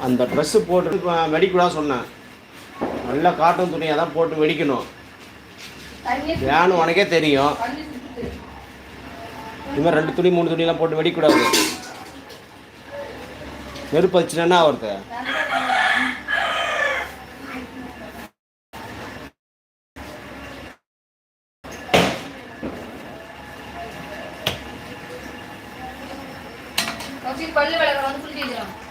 அந்த ட்ரெஸ்ஸு போட்டு அஹ், வெடிக்கூடாது சொன்னேன். நல்லா காட்டன் துணியாக தான் போட்டு வெடிக்கணும். ஏன்னு உனக்கே தெரியும். இது ரெண்டு துணி மூணு துணியெல்லாம் போட்டு வெடிக்கூடாது. நெருப்பு வச்சுனா ஒருத்த பல்லு விளக்க வந்து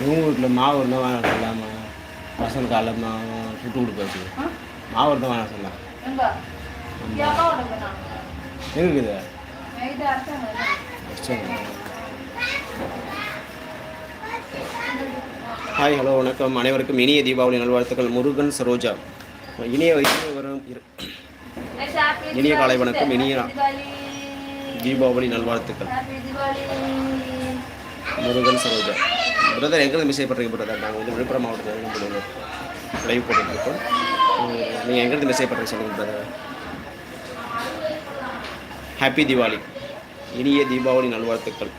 உங்கள் வீட்டில் மாவு இருந்தால் வாங்க சொல்லாமா பசங்க காலைல சுட்டு கொடுப்பாச்சு மாவு இருந்தால் வாங்க சொல்லலாம் இருக்குது ஹாய் ஹலோ வணக்கம். அனைவருக்கும் இனிய தீபாவளி நல்வாழ்த்துக்கள். முருகன் சரோஜா. இனிய வயசு வரும் இனிய காலை வணக்கம், இனிய தீபாவளி. நல்வாழ்த்துக்கள். முருகன் சரோஜா. பிரதர் எங்கே மிஸ் பண்ணுறீங்க பிரதர் நாங்கள் வந்து விழுப்புரம் மாவட்டத்தில் லைவ் போட்டுருக்கோம் நீங்கள் எங்கேருந்து மெசேஜ் பண்ணுறீங்க சொல்லுங்கள் பிரதர் ஹாப்பி தீபாவளி இனிய தீபாவளி நல்வாழ்த்துக்கள்.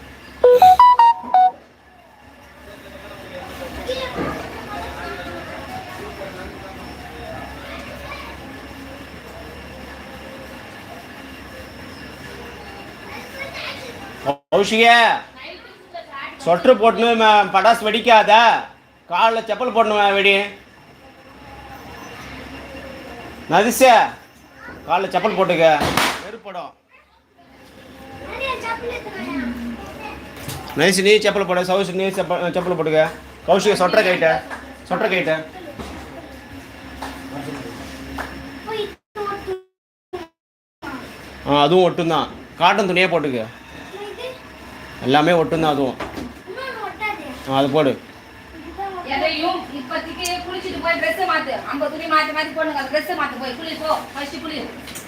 கௌஷிக சொட்ரு போட்டுன்னு படாசு வெடிக்காத. காலில் செப்பல் போடணும் வெடி. நதிச காலில் செப்பல் போட்டுக்க. வெறுப்படம். நைஸ் நீ செப்பல் போட. சவுசு நீ செப்பல் செப்பல் போட்டுக்க. கௌஷிக சொட்டரை கைட்ட. சொட்டரை கைட்ட. ஆ அதுவும் ஒட்டும் காட்டன் துணியே போட்டுக்க. எல்லாமே ஒட்டும் தான் அதுவும். அது போடு. எதையும் இப்போதைக்கு குளிச்சுட்டு போய் ட்ரெஸ் மாத்து. ஐம்பது துணி மாத்தி மாத்தி போடுங்க. ட்ரெஸ் மாத்து போய். குளி போ. ஃபர்ஸ்ட் குளி.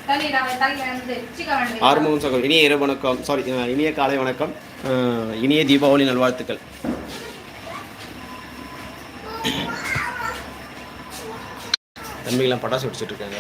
தண்ணி நான் தலையில இருந்து சிக்க வேண்டியது ஆறுமுகம் சகோதரி இனிய இரவு வணக்கம். சாரி இனிய காலை வணக்கம். இனிய தீபாவளி நல்வாழ்த்துக்கள். தம்பிகளாம் பட்டாசு வெடிச்சிட்டு இருக்காங்க.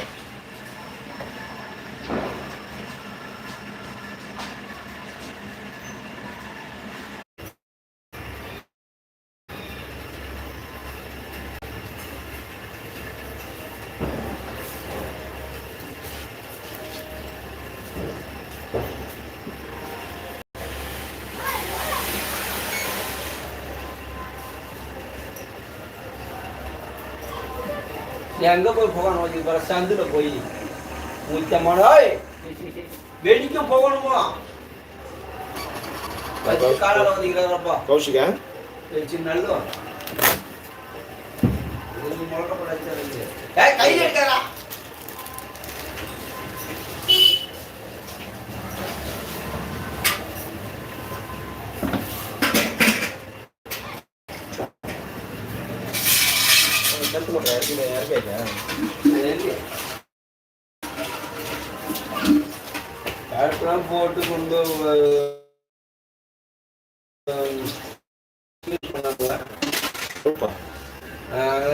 எங்க போய் போகணும் வச்சுக்க போற சந்துல போய் முத்தமான வெடிக்க போகணுமா வச்சு காலால வந்துக்கிறாரப்பா கௌஷிகா வச்சு நல்ல கையில் எடுக்காரா கருப்பெல்லாம் போட்டு கொண்டு வ-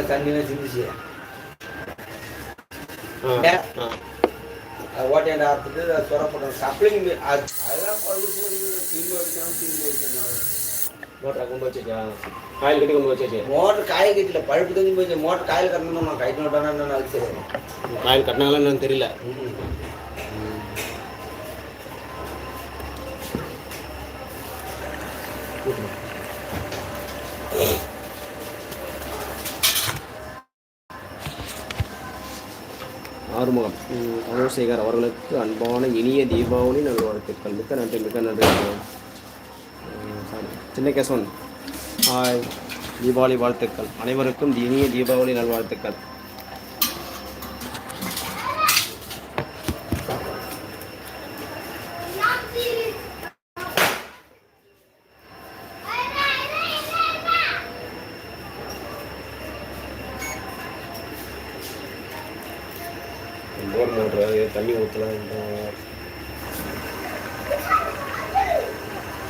அதனால தண்ணியெல்லாம் சிந்திச்சு. ஓட்டையாண்ட அறுத்துட்டு அதை துறப்படும் சப்ளிங் அதெல்லாம் கொண்டு போய் திரும்ப அடிச்சாலும் திரும்ப அடிச்சாலும் மோட்டரை கொண்டு வச்சுக்கா காயில் கட்டி கொண்டு வச்சு மோட்டர் காய கட்டில பழுப்பு தண்ணி போய் மோட்டர் காயில் கட்டணும் நான் கைட்டு அது சரி காயில் கட்டினாங்களா என்னன்னு தெரியல. ஆறுமுகம் ம், அவர்களுக்கு அன்பான இனிய தீபாவளி நல்வாழ்த்துக்கள். மிக்க நன்றி மிக்க நன்றி. சின்ன கேசவன் ஹாய் தீபாவளி வாழ்த்துக்கள். அனைவருக்கும் இனிய தீபாவளி நல்வாழ்த்துக்கள். தண்ணி ஊற்றலாம்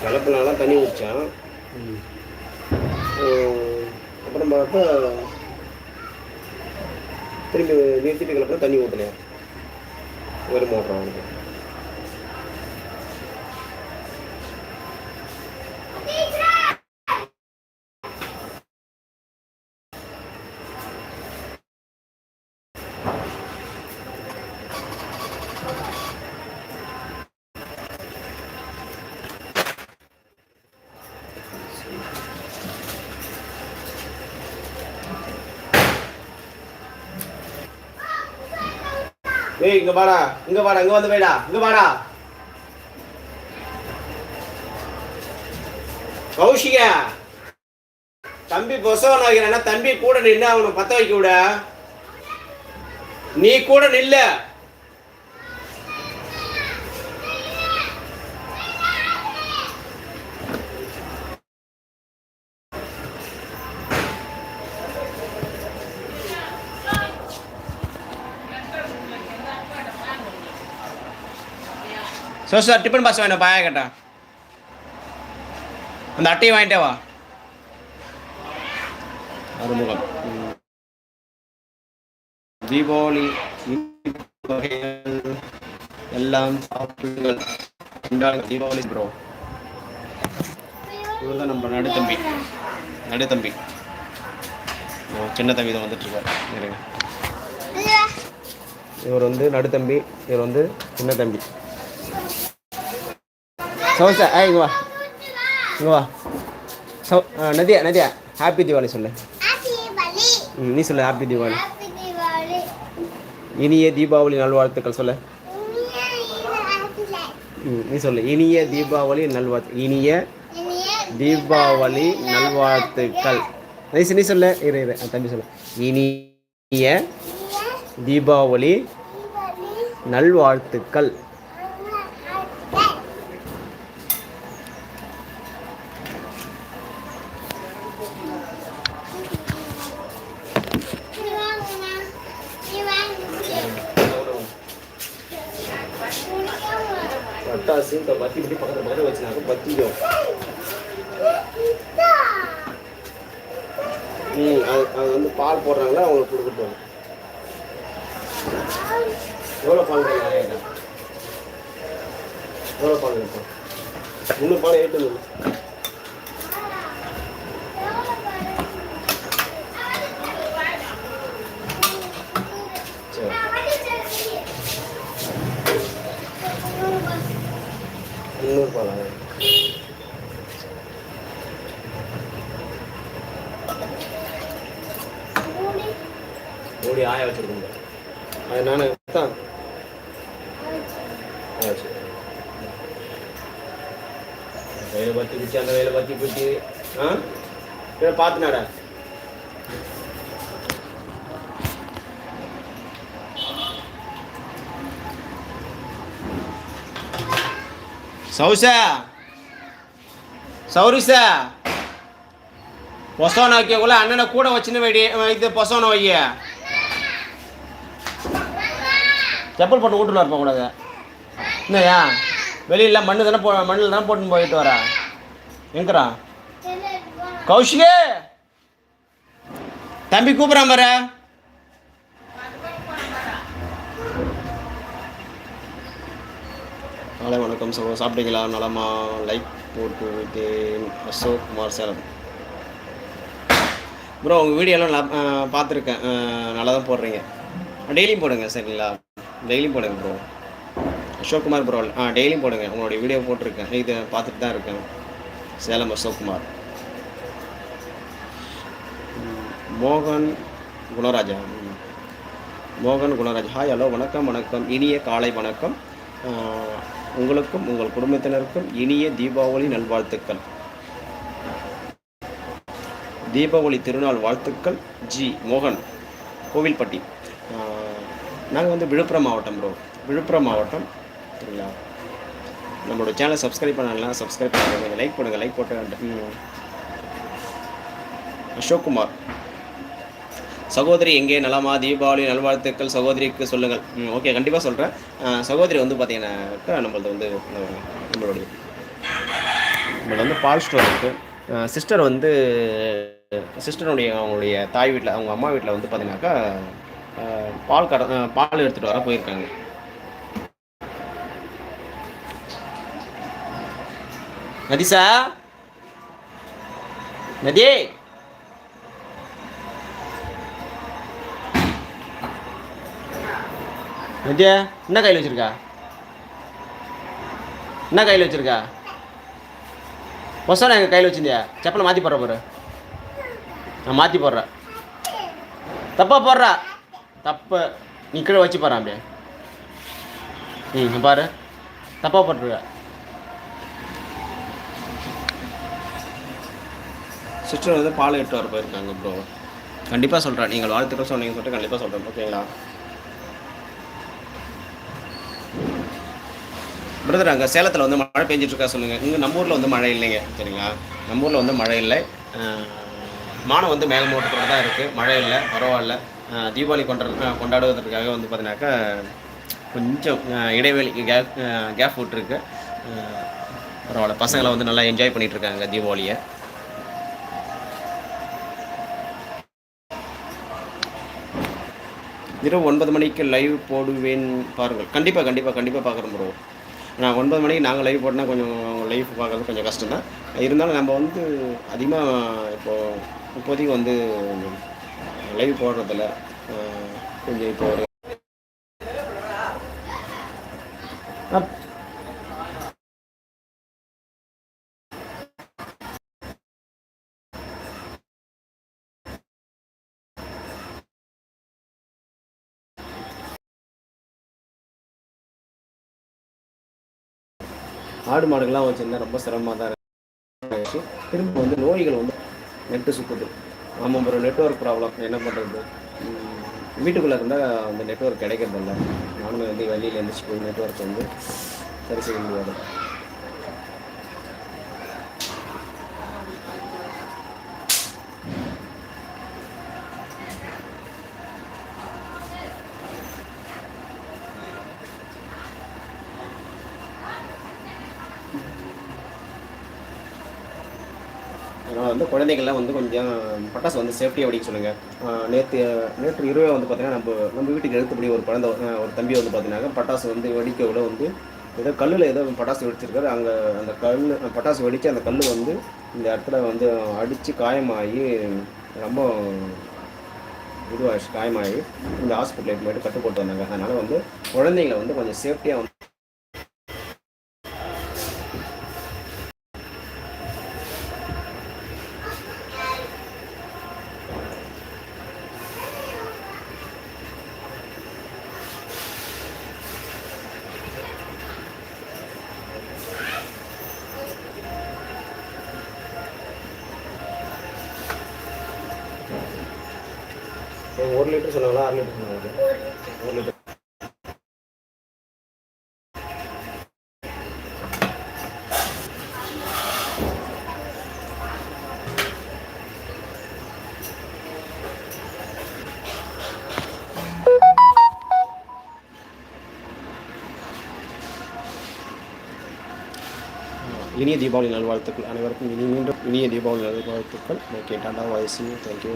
கலப்பினாலாம் தண்ணி ஊற்றான் அப்புறம் பார்த்தா திரும்பி நிறுத்திட்டு கலப்பினா தண்ணி ஊற்றலையா ஒரு மோட்டர் அவனுக்கு ஏய் இங்க வாடா. இங்க வாடா இங்க வந்து போயிடா இங்க வாடா. கௌஷிகா தம்பி பொசவன் வைக்கிறேன்னா தம்பி கூட நின்று அவனை பத்த வைக்க விட. நீ கூட நில்ல. சார் சார் டிஃபன் பாக்ஸ் வேணும் பாயா கேட்டா அந்த அட்டையை வாங்கிட்டே வா. அறுமுகம் தீபாவளி எல்லாம் சாப்பிடுங்கள். தீபாவளி ப்ரோ இவர் தான் நம்ம நடுத்தம்பி. நடுத்தம்பி. ஓ, சின்ன தம்பி தான் வந்துட்டு இருக்காரு இருங்க. இவர் வந்து நடுத்தம்பி இவர் வந்து சின்ன தம்பி. சௌசா ஏய் இங்க வா. இங்க வா. சௌ ஆ, நதியா நதியா. ஹாப்பி தீபாவளி சொல்லு. ம், நீ சொல்லு ஹாப்பி தீபாவளி இனிய தீபாவளி நல்வாழ்த்துக்கள் சொல்லு. ம், நீ சொல்லு. இனிய தீபாவளி நல்வாழ்த்து இனிய தீபாவளி நல்வாழ்த்துக்கள். நைஸ் நீ சொல்லு. இரு இரு ஆ, தம்பி சொல்லு. இனிய தீபாவளி நல்வாழ்த்துக்கள். பட்டாசு இந்த பத்தி பத்தி பக்கத்துல பக்கத்துல வச்சுனாக்க பத்திக்கும் ம் அது அது வந்து பால் போடுறாங்களா அவங்களுக்கு கொடுக்கட்டும் எவ்வளோ பால் எவ்வளோ பால் வேணும் முந்நூறு பால் ஏற்று சரி முந்நூறு பாலா மூடி ஆய வச்சிருக்கோங்க அது நான் தான் சரி. வேலை பத்தி பிடிச்சி அந்த வேலை பத்தி பிடிச்சி ஆ? பார்த்துனாடா சௌசா. சௌரிசா. பொசவனை வைக்கக்குள்ள அண்ணனை கூட வச்சுன்னு வெடி இது பொசவனை வைய. செப்பல் போட்டு வீட்டுல இருப்ப கூடாது என்னய்யா? வெளியில மண்ணு தானே போ மண்ணில் தானே போட்டுன்னு போயிட்டு வரா. எங்கடா? கௌஷிகே தம்பி கூப்பிட்றான் பாரு. காலை வணக்கம் சொல்லுவோம் சாப்பிட்டீங்களா? நலமா? லைக் போட்டு விட்டேன் அசோக் குமார் சேலம். ப்ரோ உங்கள் வீடியோலாம் நான் பார்த்துருக்கேன். நல்லா தான் போடுறீங்க. டெய்லியும் போடுங்க சரிங்களா? டெய்லியும் போடுங்க ப்ரோ. அசோக் குமார் ப்ரோ ஆ டெய்லியும் போடுங்க. உங்களுடைய வீடியோ போட்டிருக்கேன். இது பார்த்துட்டு தான் இருக்கேன். சேலம் அசோக் குமார். மோகன் குணராஜா. மோகன் குணராஜ். Hi hello. வணக்கம் வணக்கம். இனிய காலை வணக்கம். உங்களுக்கும் உங்கள் குடும்பத்தினருக்கும் இனிய தீபாவளி நல்வாழ்த்துக்கள். தீபாவளி திருநாள் வாழ்த்துக்கள் ஜி. மோகன் கோவில்பட்டி. நாங்கள் வந்து விழுப்புரம் மாவட்டம் ப்ரோ விழுப்புரம் மாவட்டம் சரிங்களா? நம்மளோட சேனலை சப்ஸ்கிரைப் பண்ணலாம் சப்ஸ்கிரைப் பண்ணுங்கள் லைக் பண்ணுங்கள் லைக் போட்டு அசோக்குமார். சகோதரி எங்கே? நலமா? தீபாவளி நல்வாழ்த்துக்கள். சகோதரிக்கு சொல்லுங்கள். ஓகே கண்டிப்பாக சொல்கிறேன் சகோதரி வந்து பார்த்தீங்கன்னாக்கா நம்மளது வந்து நம்மளுடைய நம்மளது வந்து பால் ஸ்டோர் இருக்குது சிஸ்டர் வந்து சிஸ்டருடைய அவங்களுடைய தாய் வீட்டில் அவங்க அம்மா வீட்டில் வந்து பார்த்தீங்கன்னாக்கா பால் கட பால் எடுத்துகிட்டு வர போயிருக்காங்க. நதிசா நதி! வித்யா என்ன கையில் வச்சுருக்கா? என்ன கையில் வச்சுருக்கா? பொசனை எங்கள் கையில் வச்சிருந்தியா? செப்பலை மாற்றி போடுற பாரு. நான் மாற்றி போடுறேன். தப்பாக போடுறா. தப்பு. நீ கீழே வச்சு போகிறான் அப்படியே. ம் பாரு. தப்பாக போட்டுருக்க. சிஸ்டர் வந்து பால் எடுத்து வர போயிருக்காங்க ப்ரோ கண்டிப்பாக சொல்கிறேன் நீங்கள் வாழ்த்துக்கள் சொன்னீங்கன்னு சொல்லிட்டு கண்டிப்பாக சொல்கிறேன் ஓகேங்களா பிரதர் அங்கே சேலத்தில் வந்து மழை பெஞ்சிட்டு இருக்கா சொல்லுங்கள் இங்கே நம்ம ஊரில் வந்து மழை இல்லைங்க சரிங்களா? நம்ம ஊரில் வந்து மழை இல்லை. மானம் வானம் வந்து மாவட்டத்தில் தான் இருக்குது மழை இல்லை பரவாயில்ல. தீபாவளி கொண்ட கொண்டாடுவதற்காக வந்து பார்த்தீங்கன்னாக்கா கொஞ்சம் இடைவெளி கேப் கேப் விட்டுருக்கு பரவாயில்ல. பசங்களை வந்து நல்லா என்ஜாய் பண்ணிகிட்ருக்காங்க இருக்காங்க தீபாவளியை. இரவு ஒன்பது மணிக்கு லைவ் போடுவேன் பாருங்கள். கண்டிப்பாக கண்டிப்பாக கண்டிப்பாக பார்க்குறோம் ப்ரோ நான் ஒன்பது மணிக்கு நாங்கள் லைவ் போட்டால் கொஞ்சம் லைஃப் பார்க்குறது கொஞ்சம் கஷ்டம் தான் இருந்தாலும் நம்ம வந்து அதிகமாக இப்போது இப்போதைக்கு வந்து லைவ் போடுறதில்ல. கொஞ்சம் இப்போ ஒரு ஆடு மாடுகள்லாம் வச்சுருந்தா ரொம்ப சிரமமாக தான் இருந்துச்சு. திரும்ப வந்து நோய்கள் வந்து நெட்டு சுற்றுது ஆமாம் ப்ரோ நெட்ஒர்க் ப்ராப்ளம் என்ன பண்ணுறது வீட்டுக்குள்ளே இருந்தால் அந்த நெட்ஒர்க் கிடைக்கிறதில்ல. நானும் வந்து வெளியில் எழுந்திரிச்சு போய் நெட்ஒர்க் வந்து சரி செய்ய முடியாது அதனால் வந்து குழந்தைகள்லாம் வந்து கொஞ்சம் பட்டாசு வந்து சேஃப்டியாக வடிக்க சொல்லுங்கள் நேற்று நேற்று இரவே வந்து பார்த்தீங்கன்னா நம்ம நம்ம வீட்டுக்கு எழுத்தபடி ஒரு குழந்தை ஒரு தம்பி வந்து பார்த்தீங்கன்னா பட்டாசு வந்து வெடிக்க விட வந்து ஏதோ கல்லில் ஏதோ பட்டாசு வெடிச்சிருக்காரு. அங்கே அந்த கல் பட்டாசு வெடித்து அந்த கல் வந்து இந்த இடத்துல வந்து அடித்து காயமாகி ரொம்ப இதுவாகிடுச்சு காயமாகி இந்த ஹாஸ்பிட்டலுக்கு போயிட்டு கட்டு போட்டு வந்தாங்க. அதனால் வந்து குழந்தைங்களை வந்து கொஞ்சம் சேஃப்டியாக வந்து ஒரு லிட்டர் சொன்னாங்களா? அரை லிட்டர் சொன்னாங்க ஒரு லிட்டர். இனிய தீபாவளி நல்வாழ்த்துக்கள் அனைவருக்கும். இனி மீண்டும் இனிய தீபாவளி நல்வாழ்த்துக்கள். Okay Tata voice thank you